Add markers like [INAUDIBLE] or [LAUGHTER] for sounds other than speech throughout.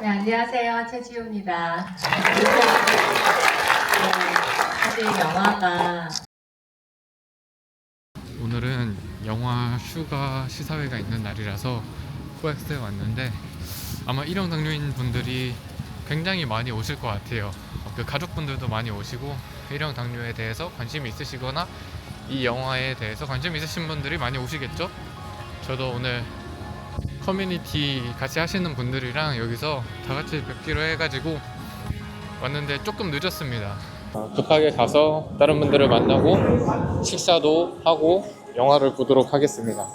네, 안녕하세요. 최지우입니다. 네, 사실 영화가 오늘은 영화 슈가 시사회가 있는 날이라서 코엑스에 왔는데 아마 일형 당뇨인 분들이 굉장히 많이 오실 것 같아요. 어, 그 가족분들도 많이 오시고 일형 당뇨에 대해서 관심이 있으시거나 이 영화에 대해서 관심 있으신 분들이 많이 오시겠죠? 저도 오늘 커뮤니티 같이 하시는 분들이랑 여기서 다 같이 뵙기로 해가지고 왔는데 조금 늦었습니다. 급하게 가서 다른 분들을 만나고 식사도 하고 영화를 보도록 하겠습니다.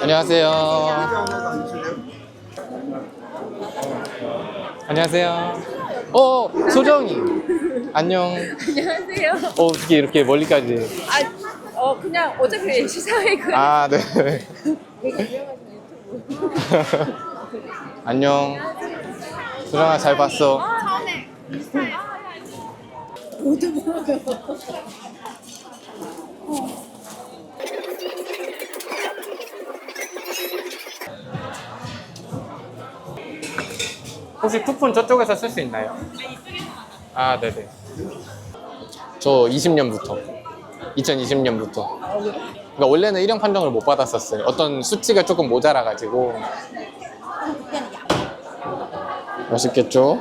안녕하세요. 안녕하세요. 어, 소정이. 안녕. 안녕하세요. 어, 어떻게 이렇게 멀리까지. 아, 어 그냥 어차피 시사회 그 아, 네. 되게 유명하신 유튜브. [LAUGHS] 안녕. 소정아, 잘 봤어. 처음에 인스타에 혹시 쿠폰 저쪽에서 쓸 수 있나요? 아, 네네. 저 20년부터. 2020년부터. 그러니까 원래는 일형 판정을 못 받았었어요. 어떤 수치가 조금 모자라가지고. 맛있겠죠?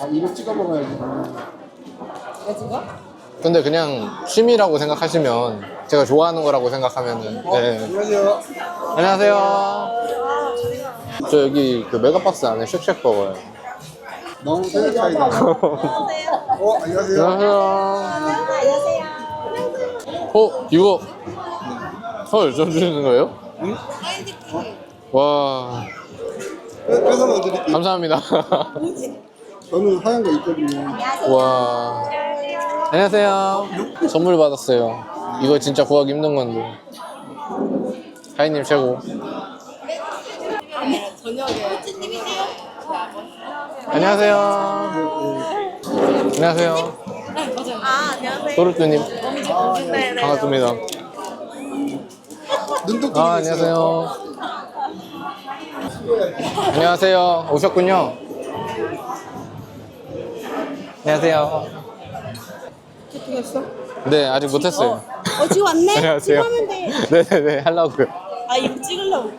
아 이거 찍어 먹어야지. 근데 그냥 취미라고 생각하시면 제가 좋아하는 거라고 생각하면은 네. 안녕하세요. 안녕하세요. 저 여기 그 메가박스 안에 쉑쉑 버거요. 너무 세대 차이다. 어 안녕하세요. 안녕하세요. 어 이거 헐, 좀 주시는 거예요? 응? 와, 뺏어 넣어드릴게요. 감사합니다. 저는 하얀 거 있거든요. 와, 안녕하세요. 선물 받았어요. 이거 진짜 구하기 힘든 건데. 하이님 최고. 안녕하세요. 안녕하세요. 아 안녕하세요. 도르뚜님 네네. 반갑습니다. 눈독 아, 안녕하세요. 안녕하세요. 오셨군요. 안녕하세요. 네, 아직 못했어요. 어 지금 왔네? [LAUGHS] 안녕하세요. 지금 하면 돼. 네네네, 하려고요. 아 이거 찍으려고.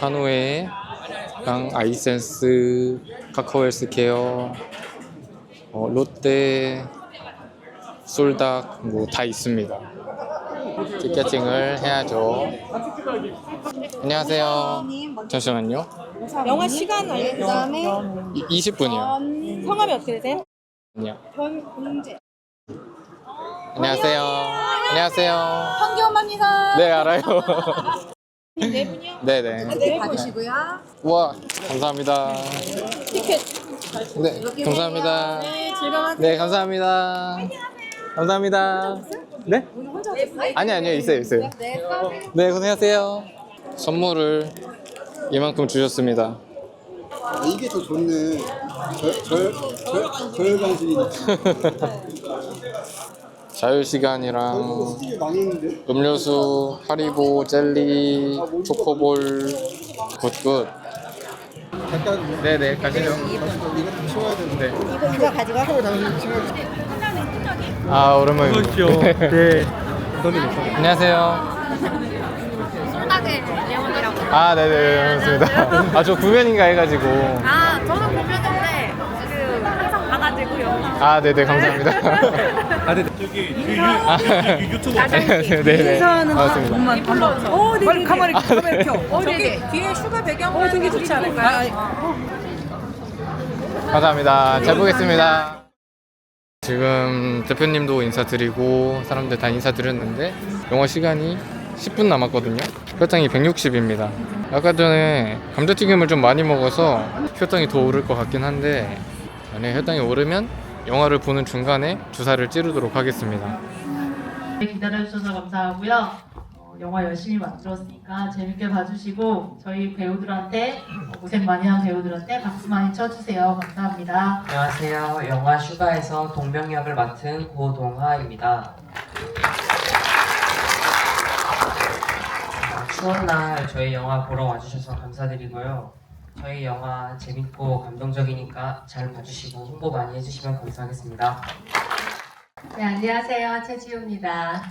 한우에 랑 아이센스, 카카오 헬스케어, 어, 롯데, 솔닥 뭐 다 있습니다. 티켓팅을 해야죠. 안녕하세요. 잠시만요. 영화 시간 알려. 그다음에 20분이요. 성함이 어떻게 되세요? 안녕. 변공재. 안녕하세요. 안녕하세요. 황교엄입니다. 네, 알아요. [LAUGHS] 네 분이요? 네네. 네 받으시고요. 우와, 감사합니다. 티켓. 네, 감사합니다. 네 즐거운. 네, 감사합니다. 감사합니다. 네? 아니, 아니요, 있어요, 있어요. 네, 고생하세요. 선물을 이만큼 주셨습니다. 아, 이게 더 좋네. 절 절 절 절간식이니까. [LAUGHS] 자유시간이랑 망했는데. 음료수, 하리보, 젤리, 초코볼, 굿굿. 잠깐 네네, 가시죠. 이거 치워야 되는데. 네. 이거 이거 치워. 아, 오랜만입니다. [LAUGHS] 네. 안녕하세요. 솔닥의 레몬이라고. 아, 네네, 반갑습니다. 아, 저 구면인가 해가지고. 아 저는 그 영상. 아, 네네, 감사합니다. [LAUGHS] 아, 네. 유튜브. 안녕하세요. 네네. 반갑습니다. 어, 네. 빨리 카메라 카메라 켜. 어, 저기 뒤에 슈가 배경. 어, 되게 좋지 않을까요? 감사합니다. 잘 보겠습니다. 지금 대표님도 인사드리고 사람들 다 인사드렸는데 영화 시간이 10분 남았거든요. 혈당이 160입니다. 아까 전에 감자튀김을 좀 많이 먹어서 혈당이 더 오를 것 같긴 한데 만약에 혈당이 오르면 영화를 보는 중간에 주사를 찌르도록 하겠습니다. 기다려주셔서 감사하고요. 어, 영화 열심히 만들었으니까 재밌게 봐주시고 저희 배우들한테 어, 고생 많이 한 배우들한테 박수 많이 쳐주세요. 감사합니다. 안녕하세요. 영화 슈가에서 동명 역을 맡은 고동화입니다. 어, 추운 날 저희 영화 보러 와주셔서 감사드리고요. 저희 영화 재밌고 감동적이니까 잘 봐주시고 홍보 많이 해주시면 감사하겠습니다. 네, 안녕하세요. 최지우입니다. 네,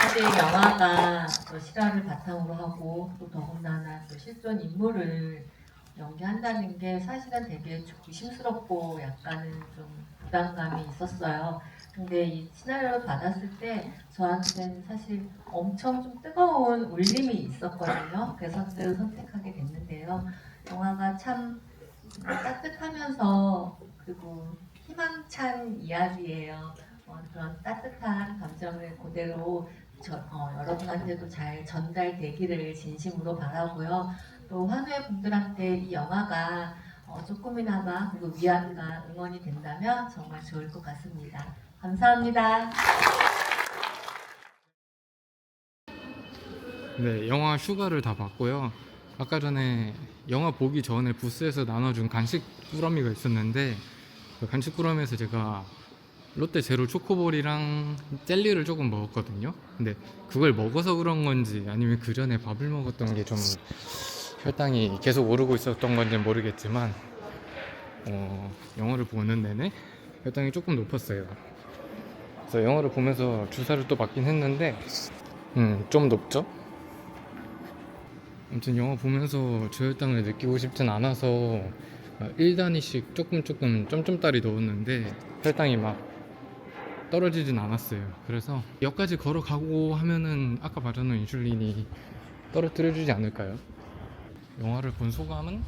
사실 영화가 또 실화를 바탕으로 하고 또 더군다나 또 실존 인물을 연기한다는 게 사실은 되게 조심스럽고 약간은 좀 부담감이 있었어요. 근데 이 시나리오를 받았을 때 저한테는 사실 엄청 좀 뜨거운 울림이 있었거든요. 그래서 그 선택하게 됐는데요. 영화가 참 따뜻하면서 그리고 희망찬 이야기예요. 어, 그런 따뜻한 감정을 그대로 저, 어, 여러분한테도 잘 전달되기를 진심으로 바라고요. 또 환우의 분들한테 이 영화가 어, 조금이나마 그리고 위안과 응원이 된다면 정말 좋을 것 같습니다. 감사합니다. 네, 영화 휴가를 다 봤고요. 아까 전에 영화 보기 전에 부스에서 나눠준 간식 꾸러미가 있었는데 그 간식 꾸러미에서 제가 롯데 제로 초코볼이랑 젤리를 조금 먹었거든요. 근데 그걸 먹어서 그런 건지 아니면 그 전에 밥을 먹었던 게 좀 혈당이 계속 오르고 있었던 건지 는 모르겠지만 어, 영화를 보는 내내 혈당이 조금 높았어요. 그래서 영화를 보면서 주사를 또 맞긴 했는데 음, 좀 높죠? 아무튼 영화 보면서 저혈당을 느끼고 싶진 않아서 1단위씩 조금 조금 점점다리 넣었는데 혈당이 막 떨어지진 않았어요. 그래서 역까지 걸어가고 하면은 아까 말하는 인슐린이 떨어뜨려주지 않을까요? 영화를 본 소감은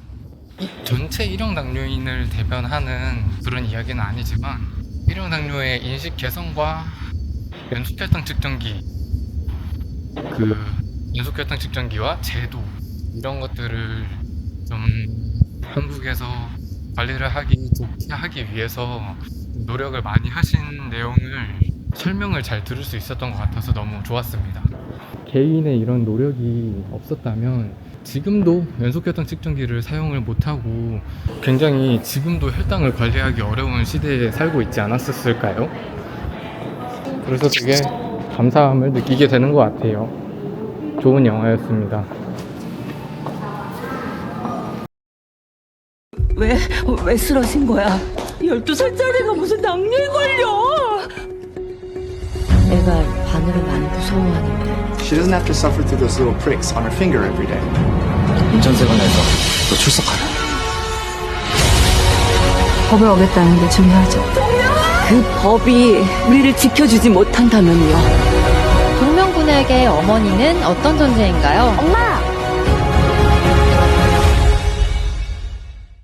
전체 일형 당뇨인을 대변하는 그런 이야기는 아니지만 일형 당뇨의 인식 개선과 연속 혈당 측정기 그 연속 혈당 측정기와 제도 이런 것들을 좀 한국에서 관리를 하기 좋게 하기 위해서 노력을 많이 하신 내용을 설명을 잘 들을 수 있었던 것 같아서 너무 좋았습니다. 개인의 이런 노력이 없었다면 지금도 연속 혈당 측정기를 사용을 못하고 굉장히 지금도 혈당을 관리하기 어려운 시대에 살고 있지 않았을까요? 그래서 되게 감사함을 느끼게 되는 것 같아요. 좋은 영화였습니다. 왜, 왜 쓰러진 거야? 12살짜리가 무슨 낭뇨에 걸려! 애가 바늘을 많이 무서워하는데. She doesn't have to suffer through those little pricks on her finger every day. 운전세가 내서 너 출석하라. 법을 어겼다는 게 중요하죠. 그 법이 우리를 지켜주지 못한다면요. 동명군에게 어머니는 어떤 존재인가요? 엄마!